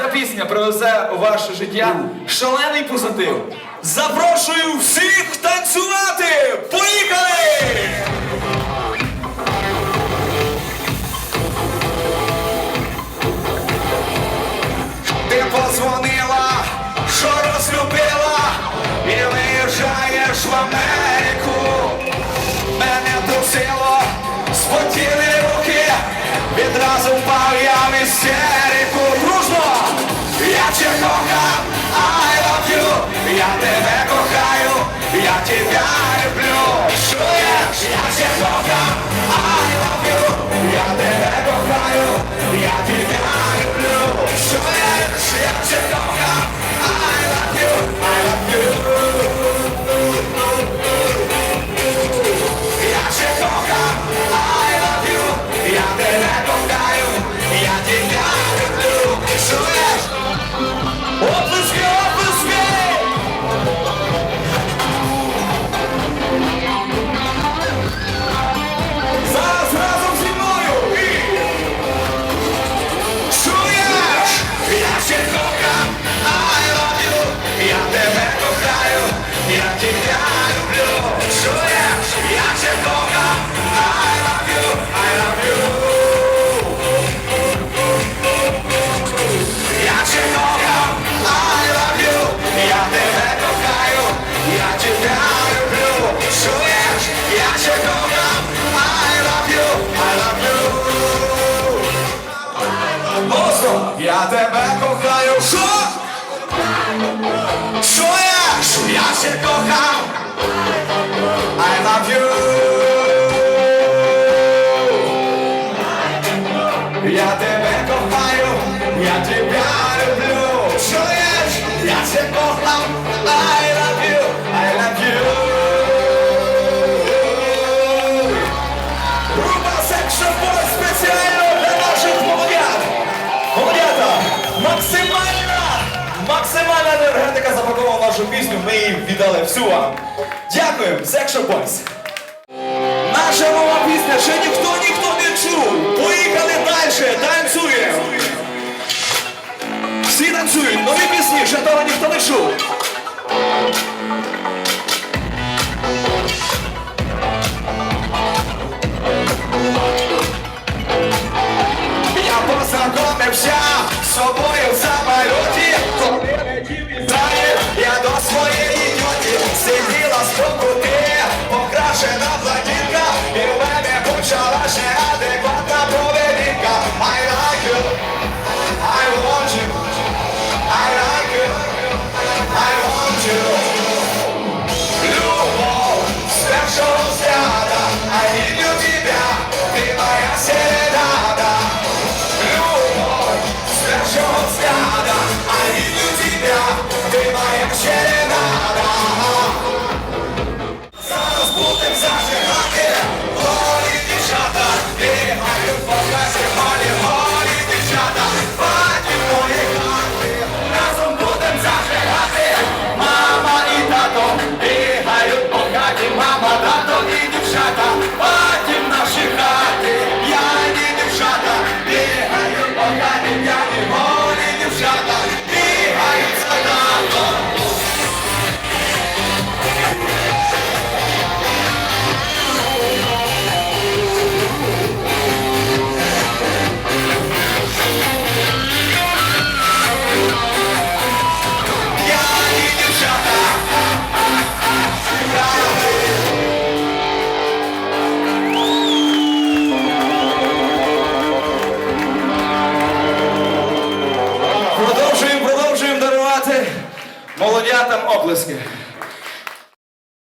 ця пісня привезе у ваше життя шалений позитив. Запрошую всіх танцювати! Поїхали! Ти позвонила, що розлюбила, і виїжджаєш в Америку. Мене трусило, спотіли руки, відразу. Shut Просто я тебе кохаю, що? Що я? Що я ще кохаю? нашу пісню ми їм віддали всю вам. Дякуємо, Секшо Бойс! Наша нова пісня, ще ніхто ніхто не чув. Поїхали далі, танцюємо. Всі танцюють, нові пісні, ще того ніхто не чув. Я познакомився Молодятам оплески.